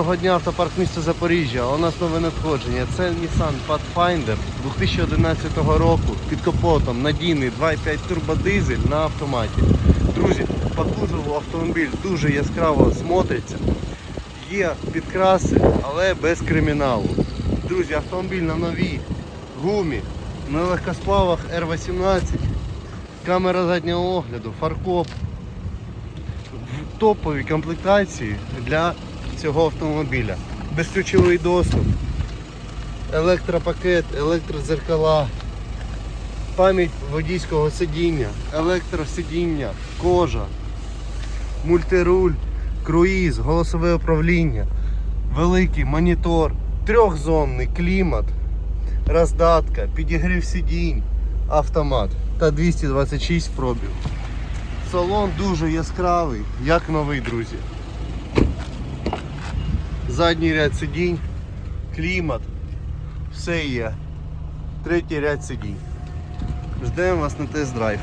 Доброго дня, автопарк міста Запоріжжя. У нас нове надходження. Це Nissan Pathfinder 2011 року під капотом надійний 2.5 турбодизель на автоматі. Друзі, по кузову автомобіль дуже яскраво смотриться. Є підкраси, але без криміналу. Друзі, автомобіль на новій гумі, на легкосплавах R18, камера заднього огляду, фаркоп в топовій комплектації для цього автомобіля. Безключовий доступ, електропакет, електрозеркала, пам'ять водійського сидіння, електросидіння, кожа, мультируль, круїз, голосове управління, великий монітор, трьохзонний клімат, роздатка, підігрів сидінь, автомат та 226 пробіг. Салон дуже яскравий, як новий, друзі. Задній ряд сидінь, клімат, все є. Третій ряд сидінь. Ждемо вас на тест-драйв.